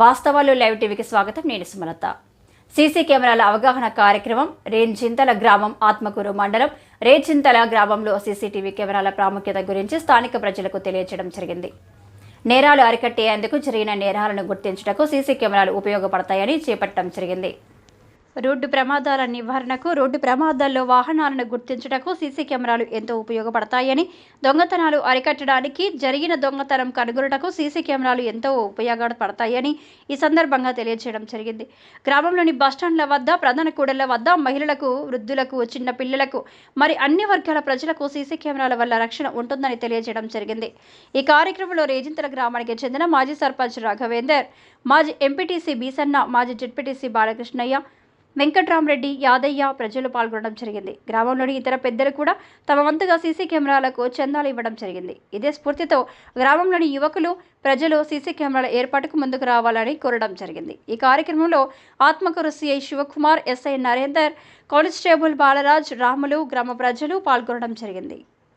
వాస్తవాలు లైవ్ టీవీకి స్వాగతం. నేను సుమలత. సీసీ కెమెరాల అవగాహన కార్యక్రమం రేంజింతల గ్రామం ఆత్మకూరు మండలం రేంజింతల గ్రామంలో సీసీటీవీ కెమెరాల ప్రాముఖ్యత గురించి స్థానిక ప్రజలకు తెలియజేయడం జరిగింది. నేరాలు అరికట్టేందుకు జరిగిన నేరాలను గుర్తించుటకు సీసీ కెమెరాలు ఉపయోగపడతాయని చేపట్టడం జరిగింది. రోడ్డు ప్రమాదాల నివారణకు రోడ్డు ప్రమాదాల్లో వాహనాలను గుర్తించుటకు సీసీ కెమెరాలు ఎంతో ఉపయోగపడతాయని దొంగతనాలు అరికట్టడానికి జరిగిన దొంగతనం కనుగొనటకు సీసీ కెమెరాలు ఎంతో ఉపయోగపడతాయని ఈ సందర్భంగా తెలియజేయడం జరిగింది. గ్రామంలోని బస్టాండ్ల వద్ద ప్రధాన కూడళ్ళ వద్ద మహిళలకు వృద్ధులకు చిన్న పిల్లలకు మరి అన్ని వర్గాల ప్రజలకు సీసీ కెమెరాల వల్ల రక్షణ ఉంటుందని తెలియజేయడం జరిగింది. ఈ కార్యక్రమంలో రేజింతల గ్రామానికి చెందిన మాజీ సర్పంచ్ రాఘవేందర్ మాజీ ఎంపీటీసీ బీసన్న మాజీ జెడ్పీటీసీ బాలకృష్ణయ్య వెంకట్రామరెడ్డి యాదయ్య ప్రజలు పాల్గొనడం జరిగింది. గ్రామంలోని ఇతర పెద్దలు కూడా తమ వంతుగా సీసీ కెమెరాలకు చందాలు ఇవ్వడం జరిగింది. ఇదే స్ఫూర్తితో గ్రామంలోని యువకులు ప్రజలు సీసీ కెమెరాల ఏర్పాటుకు ముందుకు రావాలని కోరడం జరిగింది. ఈ కార్యక్రమంలో Atmakur CI Shivakumar SI Narender constable Balraj Ramulu గ్రామ ప్రజలు పాల్గొనడం జరిగింది.